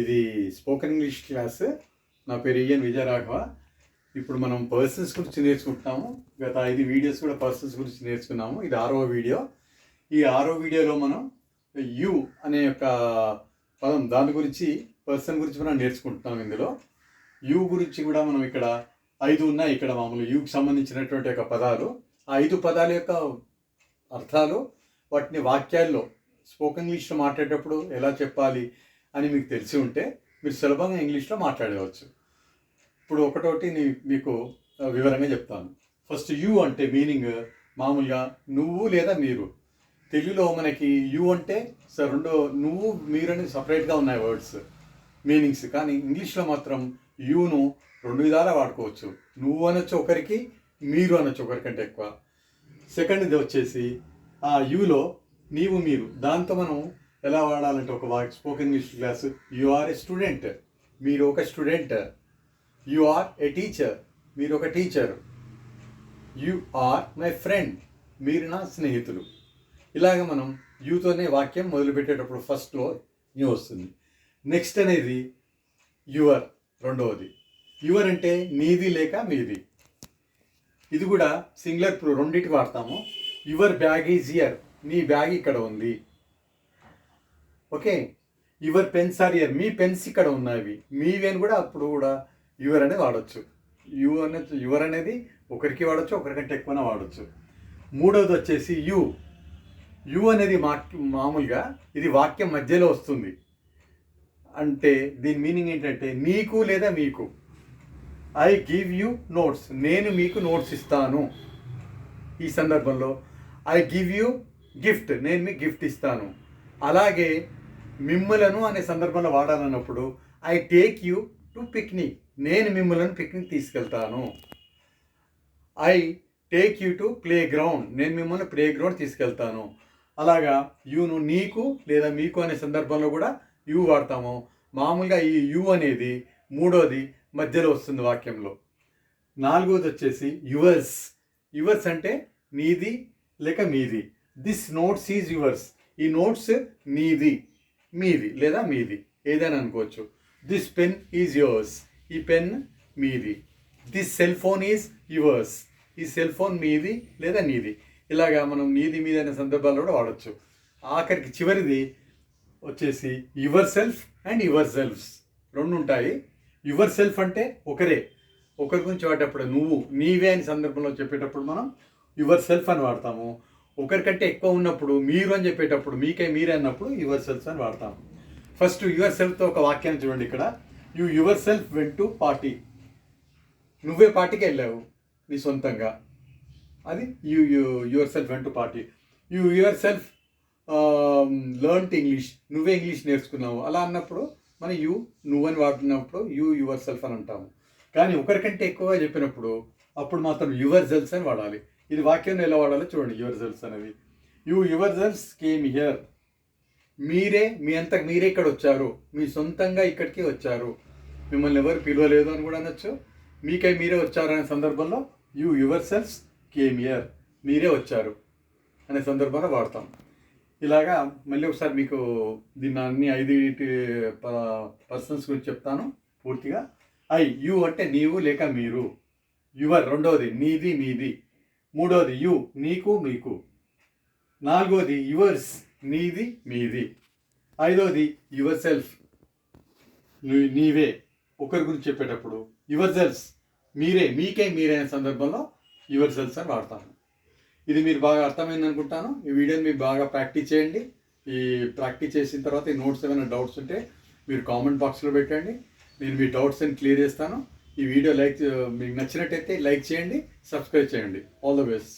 ఇది spoken English class. నా పేరు ఈఎన్ విజయరాఘవ. ఇప్పుడు మనం పర్సన్స్ గురించి నేర్చుకుంటున్నాము. గత ఐదు వీడియోస్ కూడా పర్సన్స్ గురించి నేర్చుకున్నాము. ఇది ఆరో వీడియో. ఈ ఆరో వీడియోలో మనం యు అనే యొక్క పదం దాని గురించి పర్సన్ గురించి మనం నేర్చుకుంటున్నాం ఇందులో. యు గురించి కూడా మనం ఇక్కడ ఐదు ఉన్నాయి ఇక్కడ మామూలు యూకి సంబంధించినటువంటి యొక్క పదాలు. ఆ ఐదు పదాల యొక్క అర్థాలు వాటిని వాక్యాల్లో స్పోకెన్ ఇంగ్లీష్లో మాట్లాడేటప్పుడు ఎలా చెప్పాలి అని మీకు తెలిసి ఉంటే మీరు సులభంగా ఇంగ్లీష్లో మాట్లాడవచ్చు. ఇప్పుడు ఒకటోటి మీకు వివరంగా చెప్తాను. ఫస్ట్ యు అంటే మీనింగ్ మామూలుగా నువ్వు లేదా మీరు. తెలుగులో మనకి యు అంటే సార్ రెండు నువ్వు మీరు అనేది సపరేట్గా ఉన్నాయి వర్డ్స్ మీనింగ్స్. కానీ ఇంగ్లీష్లో మాత్రం యూను రెండు విధాలా వాడుకోవచ్చు. నువ్వు అనొచ్చు ఒకరికి మీరు అనొచ్చు ఒకరికంటే ఎక్కువ. సెకండ్ ఇది వచ్చేసి ఆ యూలో నీవు మీరు. దాంతో మనం ఎలా వాడాలంటే ఒక walk spoken English class. You are a student మీరు ఒక student you are a teacher మీరు ఒక teacher you are my friend మీరు నా స్నేహితులు. ఇలాగ మనం యూతోనే వాక్యం మొదలుపెట్టేటప్పుడు ఫస్ట్లో యూ వస్తుంది. నెక్స్ట్ అనేది యువర్ రెండవది. యువర్ అంటే నీది లేక మీది. ఇది కూడా సింగులర్ ప్రూ రెండింటికి వాడతాము. యువర్ బ్యాగ్ ఈజ్ ఇయర్ నీ బ్యాగ్ ఇక్కడ ఉంది. Okay. Your pens are here me pens ఇక్కడ ఉన్నవి. మీవి అని కూడా అప్పుడు కూడా యువర్ అనేది వాడచ్చు. యు అనేది యువర్ అనేది ఒకరికి వాడచ్చు ఒకరికంటే ఎక్కువనే వాడచ్చు. మూడవది వచ్చేసి యు. యు అనేది మా మామూలుగా ఇది వాక్యం మధ్యలో వస్తుంది. అంటే దీని మీనింగ్ ఏంటంటే నీకు లేదా మీకు. I give you notes. నేను మీకు నోట్స్ ఇస్తాను. ఈ సందర్భంలో ఐ గివ్ యూ గిఫ్ట్. నేను మీకు గిఫ్ట్ ఇస్తాను. అలాగే మిమ్మలను అనే సందర్భంలో వాడాలన్నప్పుడు I take you to picnic. నేను మిమ్మలను పిక్నిక్ తీసుకెళ్తాను. I take you to play ground నేను మిమ్మల్ని ప్లే గ్రౌండ్ తీసుకెళ్తాను. అలాగా యూను నీకు లేదా మీకు అనే సందర్భంలో కూడా యూ వాడతాము. మామూలుగా ఈ యూ అనేది మూడోది మధ్యలో వస్తుంది వాక్యంలో. నాలుగోది వచ్చేసి యువర్స్. యువర్స్ అంటే నీది లేక మీది. This notes is yours. ఈ నోట్స్ నీది. మీది లేదా మీది. ఏదైనా అనుకోవచ్చు. దిస్ పెన్ ఈజ్ యువర్స్ ఈ పెన్ మీది. This cell phone is yours ఈ సెల్ ఫోన్ మీది లేదా నీది. ఇలాగా మనం నీది మీది అనే సందర్భాల్లో కూడా వాడచ్చు. ఆఖరికి చివరిది వచ్చేసి yourself and yourselves రెండు ఉంటాయి. యువర్ సెల్ఫ్ అంటే ఒకరే. ఒకరి గురించి వాడేటప్పుడు నువ్వు నీవే అని సందర్భంలో చెప్పేటప్పుడు మనం యువర్ సెల్ఫ్ అని వాడతాము. ఒకరికంటే ఎక్కువ ఉన్నప్పుడు మీరు అని చెప్పేటప్పుడు మీకే మీరే అన్నప్పుడు యువర్ సెల్ఫ్ అని వాడతాం. ఫస్ట్ యువర్ సెల్ఫ్తో ఒక వాక్యాన్ని చూడండి ఇక్కడ. You yourself went to party నువ్వే పార్టీకి వెళ్ళావు నీ సొంతంగా. అది you you yourself went to party you yourself um, learnt English నువ్వే ఇంగ్లీష్ నేర్చుకున్నావు. అలా అన్నప్పుడు మనం యూ నువ్వని వాడుతున్నప్పుడు యూ యువర్ సెల్ఫ్ అని అంటాము. కానీ ఒకరికంటే ఎక్కువగా చెప్పినప్పుడు అప్పుడు మాత్రం యువర్ సెల్ఫ్ అని వాడాలి. ఇది వాక్యం ఎలా వాడాలో చూడండి యువర్ సెల్స్ అనేవి. You yourselves came here మీరే మీ అంతకు మీరే ఇక్కడ వచ్చారు. మీ సొంతంగా ఇక్కడికి వచ్చారు. మిమ్మల్ని ఎవరు పిలవలేదు అని కూడా అనొచ్చు. మీకై మీరే వచ్చారనే సందర్భంలో you yourselves came here మీరే వచ్చారు అనే సందర్భంలో వాడతాం. ఇలాగా మళ్ళీ ఒకసారి మీకు దీన్ని అన్ని ఐదు పర్సన్స్ గురించి చెప్తాను పూర్తిగా. ఐ యు అంటే నీవు లేక మీరు. యువర్ రెండవది నీది మీది. మూడవది యు నీకు మీకు. నాలుగోది యువర్స్ నీది మీది. ఐదోది యువర్ సెల్ఫ్ నీవే. ఒకరి గురించి చెప్పేటప్పుడు యువర్ సెల్ఫ్ మీరే మీకే మీరే అనే సందర్భంలో యువర్ సెల్ఫ్స్ అని వాడతాను. ఇది మీరు బాగా అర్థమైంది అనుకుంటాను. ఈ వీడియోని మీరు బాగా ప్రాక్టీస్ చేయండి. ఈ ప్రాక్టీస్ చేసిన తర్వాత ఈ నోట్స్ ఏమైనా డౌట్స్ ఉంటే మీరు కామెంట్ బాక్స్లో పెట్టండి. నేను మీ డౌట్స్ అని క్లియర్ చేస్తాను. ఈ వీడియో లైక్ మీకు నచ్చినట్టయితే లైక్ చేయండి సబ్స్క్రైబ్ చేయండి. All the best